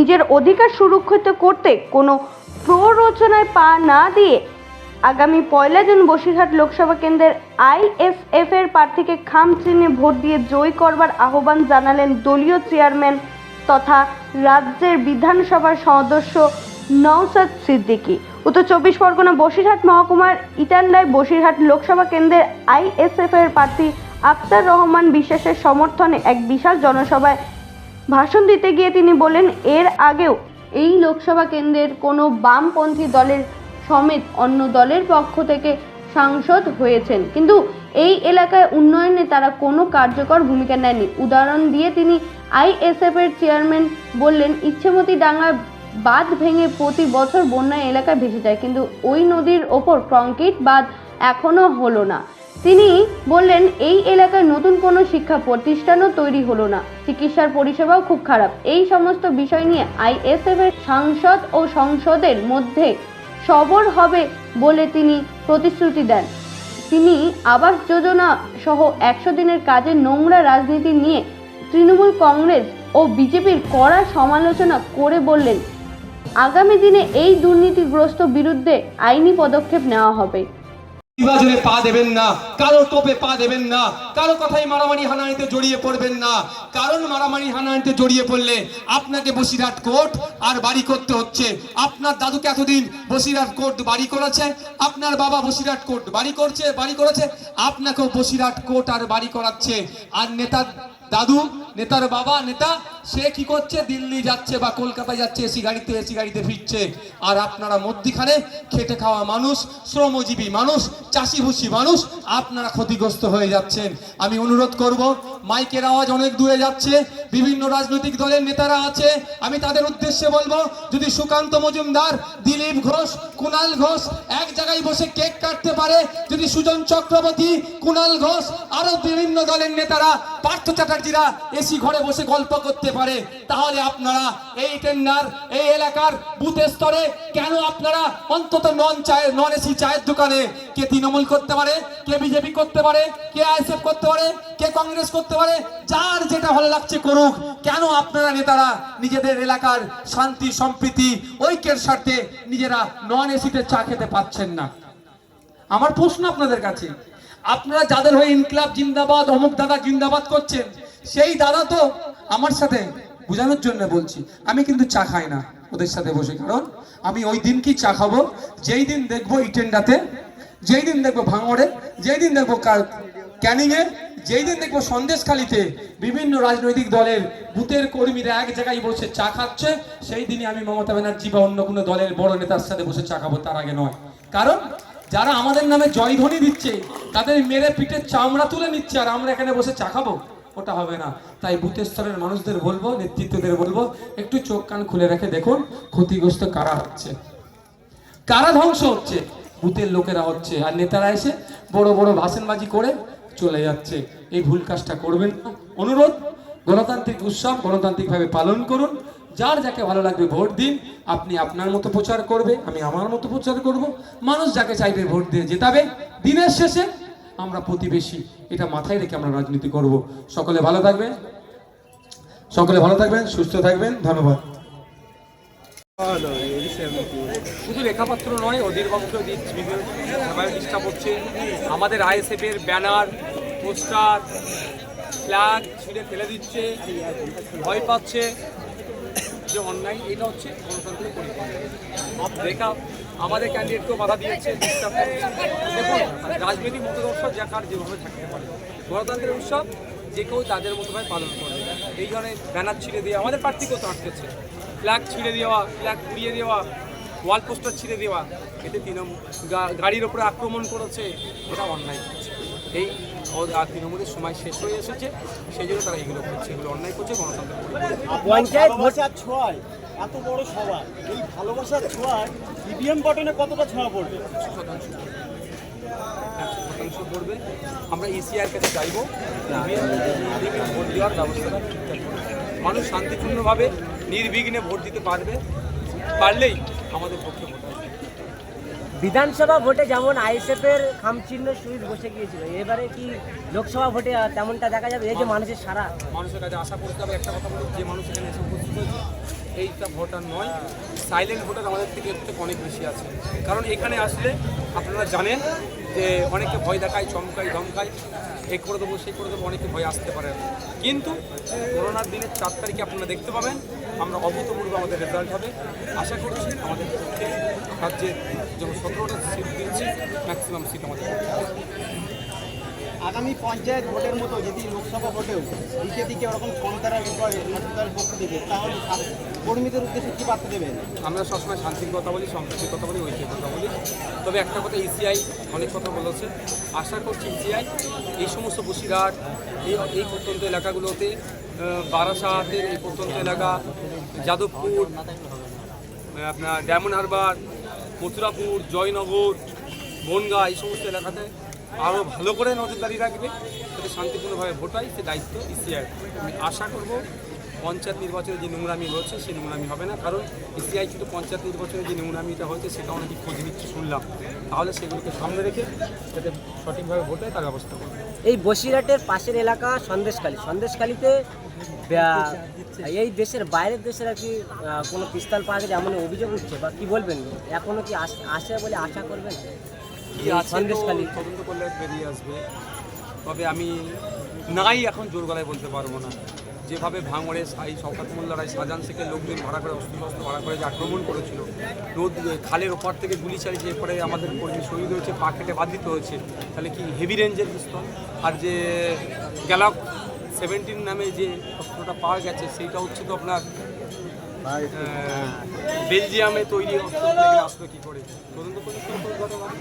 নিজের অধিকার সুরক্ষিত করতে কোনো প্ররোচনায় পা না দিয়ে আগামী পয়লা জুন বসিরহাট লোকসভা কেন্দ্রের আইএসএফ এর প্রার্থীকে খাম চিহ্নে ভোট দিয়ে জয়ী করবার আহ্বান জানালেন দলীয় চেয়ারম্যান তথা রাজ্যের বিধানসভার সদস্য নওসাদ সিদ্দিকী। উত্তর চব্বিশ পরগনা বসিরহাট মহকুমার ইটান্ডায় বসিরহাট লোকসভা কেন্দ্রের আইএসএফ এর প্রার্থী আক্তার রহমান বিশ্বাসের সমর্থনে এক বিশাল জনসভায় ভাষণ দিতে গিয়ে তিনি বলেন, এর আগেও এই লোকসভা কেন্দ্রের কোনো বামপন্থী দলের সমেত অন্য দলের পক্ষ থেকে সাংসদ হয়েছেন। কিন্তু এই এলাকায় উন্নয়নে তারা কোনো কার্যকর ভূমিকা নেয়নি। উদাহরণ দিয়ে তিনি আইএসএফ এর চেয়ারম্যান বললেন, ইচ্ছেমতি ডাঙ্গার বাঁধ ভেঙে প্রতি বছর বন্যায় এলাকায় ভেসে যায়, কিন্তু ওই নদীর ওপর কংক্রিট বাঁধ এখনও হলো না। তিনি বললেন, এই এলাকায় নতুন কোনো শিক্ষা প্রতিষ্ঠানও তৈরি হলো না। চিকিৎসার পরিষেবাও খুব খারাপ। এই সমস্ত বিষয় নিয়ে আইএসএফ এর সাংসদ ও সংসদের মধ্যে সবর হবে বলে তিনি প্রতিশ্রুতি দেন। তিনি আবাস যোজনা সহ একশো দিনের কাজে নোংরা রাজনীতি নিয়ে তৃণমূল কংগ্রেস ও বিজেপির কড়া সমালোচনা করে বললেন, আগামী দিনে এই দুর্নীতিগ্রস্ত বিরুদ্ধে আইনি পদক্ষেপ নেওয়া হবে। নির্বাচনে পা দেবেন না, কারও টোপে পা দেবেন না, কারও কথাই মারামারি হানাহানিতে জড়িয়ে পড়বেন না। কারণ মারামারি হানাহানিতে জড়িয়ে পড়লে আপনাকে বসিরহাট কোর্ট আর বাড়ি করতে হচ্ছে। আপনার দাদুকে এতদিন বসিরহাট কোর্ট বাড়ি করেছে, আপনার বাবা বসিরহাট কোর্ট বাড়ি করছে, বাড়ি করেছে, আপনাকেও বসিরহাট কোর্ট আর বাড়ি করাচ্ছে। আর নেতার দাদু, নেতার বাবা, নেতা সে কি করছে? দিল্লি যাচ্ছে বা কলকাতায় যাচ্ছে, এসি গাড়িতে এসি গাড়িতে ফিরছে। আর আপনারা মধ্যিখানে খেটে খাওয়া মানুষ, শ্রমজীবী মানুষ, চাষিভুষি মানুষ, আপনারা ক্ষতিগ্রস্ত হয়ে যাচ্ছেন। আমি অনুরোধ করব, মাইকের আওয়াজ অনেক দূরে যাচ্ছে, বিভিন্ন রাজনৈতিক দলের নেতারা আছে। আমি তাদের উদ্দেশ্যে বলব, যদি সুকান্ত মজুমদার, দিলীপ ঘোষ কুণাল ঘোষ এক জায়গায় বসে কেক কাটতে পারে, যদি সুজন চক্রবর্তী কুণাল ঘোষ, আরও বিভিন্ন দলের নেতারা, পার্থ চ্যাটার্জিরা এসি ঘরে বসে গল্প করতে পারে। তাহলে আপনারা এই টেন্ডার, এই এলাকার বুথ স্তরে কেন আপনারা অন্তত নন চায়ের নন এসি চায়ের দোকানে কে তৃণমূল করতে পারে, কে বিজেপি করতে পারে, কে আইএসএফ করতে পারে, কে কংগ্রেস করতে পারে, যার যেটা ভালো লাগছে করুক, কেন আপনারা নেতারা নিজেদের এলাকার শান্তি, সম্প্রীতি, ঐক্যের স্বার্থে নিজেরা নন এসিতে চা খেতে পাচ্ছেন না? আমার প্রশ্ন আপনাদের কাছে, আপনারা যাদের হয়ে ইনকলাব জিন্দাবাদ, অমুক দাদা জিন্দাবাদ করছেন, সেই দাদা তো আমার সাথে বোঝানোর জন্য বলছি, আমি কিন্তু চা খাই না ওদের সাথে বসে, কারণ আমি ওই দিন কি চা খাব? যেই দিন দেখব ইটেন্ডাতে যেই দিন দেখব ভাঙড়ে, যেই দিন দেখব ক্যানিংয়ে, যেই দিন দেখব সন্দেশখালিতে বিভিন্ন রাজনৈতিক দলের বুথের কর্মীরা এক জায়গায় বসে চা খাচ্ছে, সেই দিনই আমি মমতা ব্যানার্জি বা অন্য কোনো দলের বড় নেতার সাথে বসে চা খাব তার আগে নয়। কারণ যারা আমাদের নামে জয়ধ্বনি দিচ্ছে, তাদের মেরে পিঠে চামড়া তুলে নিচ্ছে, আর আমরা এখানে বসে চা খাব? ওটা হবে না। তাই বুথের স্তরের মানুষদের বলব, নেতৃত্বদের বলব, একটু চোখ কান খুলে রেখে দেখুন ক্ষতিগ্রস্ত কারা হচ্ছে। কারা ধ্বংস হচ্ছে? বুথের লোকেরা হচ্ছে। আর নেতারা এসে বড় বড় ভাষণবাজি করে চলে যাচ্ছে। এই ভুল কাজটা করবেন অনুরোধ, গণতান্ত্রিক উৎসব গণতান্ত্রিকভাবে পালন করুন। যার যাকে ভালো লাগবে ভোট দিন। আপনি আপনার মতো প্রচার করবে, আমি আমার মতো প্রচার করব। মানুষ যাকে চাইবে ভোট দিয়ে জেতাবে। দিনের শেষে আমরা প্রতিবেশী, এটা মাথায় রেখে আমরা রাজনীতি করব। সকলে ভালো থাকবেন। সকলে ভালো থাকবেন, সুস্থ থাকবেন, ধন্যবাদ। শুধু লেখাপত্র নয় অধীর বাবুকেও দিচ্ছে ডিস্টার্ব হচ্ছে আমাদের আইএসএফ এর ব্যানার, পোস্টার, ফ্ল্যাগ ছিঁড়ে ফেলে দিচ্ছে, ভয় পাচ্ছে। যে অন্যায়, এটা হচ্ছে গণতন্ত্রের পরিপন্থী রেখা আমাদের ক্যান্ডিডেটকেও বাধা দিয়েছে দেখুন, রাজনৈতিক মতদর্শ যাকার যেভাবে থাকতে পারে। গণতন্ত্রের উৎসব, যে কেউ তাদের মতো মতোভাবে পালন করবে। এই ধরনের ব্যানার ছিঁড়ে দিয়ে আমাদের প্রার্থীকেও তো আটকেছে। ফ্ল্যাগ ছিঁড়ে দেওয়া ফ্ল্যাগ পুড়িয়ে দেওয়া ওয়াল পোস্টার ছিঁড়ে দেওয়া, এতে তৃণমূল গাড়ির ওপরে আক্রমণ করেছে, এটা অন্যায় এই আর তৃণমূলের সময় শেষ হয়ে এসেছে সেই জন্য তারা এগুলো করছে এগুলো অন্যায় করছে গণতন্ত্রের ভালোবাসার এত বড় সভা এই ভালোবাসার ছোঁয়ায় ইভিএম বটনে কতটা ছোঁয়া পড়বে? শতাংশ একশো শতাংশ পড়বে। আমরা ইসিআর কাছে চাইব নির্বিঘ্নে ভোট দেওয়ার ব্যবস্থাটা মানুষ শান্তিপূর্ণভাবে নির্বিঘ্নে ভোট দিতে পারবে। পারলেই আমাদের পক্ষে ভোট বিধানসভা ভোটে যেমন আইএসএফ এর খামচিহ্ন সুইচ বসে গিয়েছিল এবারে কি লোকসভা ভোটে তেমনটা দেখা যাবে? এই যে মানুষের সারা। মানুষের কাছে আশা করতে হবে একটা কথা বলি যে মানুষ এখানে এসে উপস্থিত হয়েছে এইটা ভোটার নয় সাইলেন্ট ভোটার আমাদের থেকে অনেক বেশি আছে। কারণ এখানে আসলে আপনারা জানেন যে অনেকে ভয় দেখায়, চমকায়, ধমকায় এ করে দেবো, সেই করে দেবো, অনেকে ভয় আসতে পারে কিন্তু করোনার দিনের চার তারিখে আপনারা দেখতে পাবেন, আমরা অভূতপূর্ব আমাদের রেজাল্ট হবে আশা করছি আমাদের রাজ্যের যেমন সতেরোটা সিট দিচ্ছি ম্যাক্সিমাম সিট আমাদের। আগামী পঞ্চায়েত ভোটের মতো যদি লোকসভা ভোটেও দিকে দিকে ওরকম ক্ষমতারা পক্ষ থেকে, তাহলে কর্মীদের উদ্দেশ্যে কী বার্তা দেবেন? আমরা সবসময় শান্তির কথা বলি সম্প্রীতির কথা বলি, ঐক্যের কথা বলি। তবে একটা কথা ইসিআই অনেক কথা বলেছে। আশা করছি ইসিআই এই সমস্ত বসিরহাট, এই প্রত্যন্ত এলাকাগুলোতে বারাসাতের এই প্রত্যন্ত এলাকা, যাদবপুর আপনার ডায়মন্ড হারবার, মথুরাপুর, জয়নগর, বনগা, এই সমস্ত এলাকাতে আরও ভালো করে নজরদারি রাখবে, যাতে শান্তিপূর্ণভাবে ভোট হয়, সে দায়িত্ব ইসিআই। আমি আশা করব পঞ্চায়েত নির্বাচনে যে নোংরামি হয়েছে সেই নোংরামি হবে না। কারণ ইসিআই কিন্তু পঞ্চায়েত নির্বাচনে যে নোংরামিটা হয়েছে, সেটা অনেকে খোঁজ নিচ্ছে, শুনলাম। তাহলে সেগুলোকে সামনে রেখে যাতে সঠিকভাবে ভোট হয় তার ব্যবস্থা করবে এই বসিরহাটের পাশের এলাকা সন্দেশখালী। সন্দেশখালীতে এই দেশের বাইরের দেশের আর কি কোনো পিস্তল পাওয়া গেছে এমন অভিযোগ উঠছে, বা কী বলবেন? এখনও কি আস- বলে আশা করবেন? সন্দেশখালী তদন্ত করলে বেরিয়ে আসবে। তবে আমি নাই এখন জোর গলায় বলতে পারব না। যেভাবে ভাঙড়ে সাই শওকাত মোল্লারাই সাজান থেকে লোকজন ভাড়া করে অস্ত্র শস্ত্র ভাড়া করে যে আক্রমণ করেছিল রোদ খালের ওপর থেকে গুলি চালিয়ে যে পরে আমাদের কর্মী শহীদ হয়েছে পা কেটে বাদ দিতে হয়েছে তাহলে কি হেভি রেঞ্জের পিস্তল? আর যে গ্যালক সেভেন্টিন নামে যে অস্ত্রটা পাওয়া গেছে সেইটা হচ্ছে তো আপনার বেলজিয়ামে তৈরি অস্ত্র আসলো কী করে? তদন্ত করে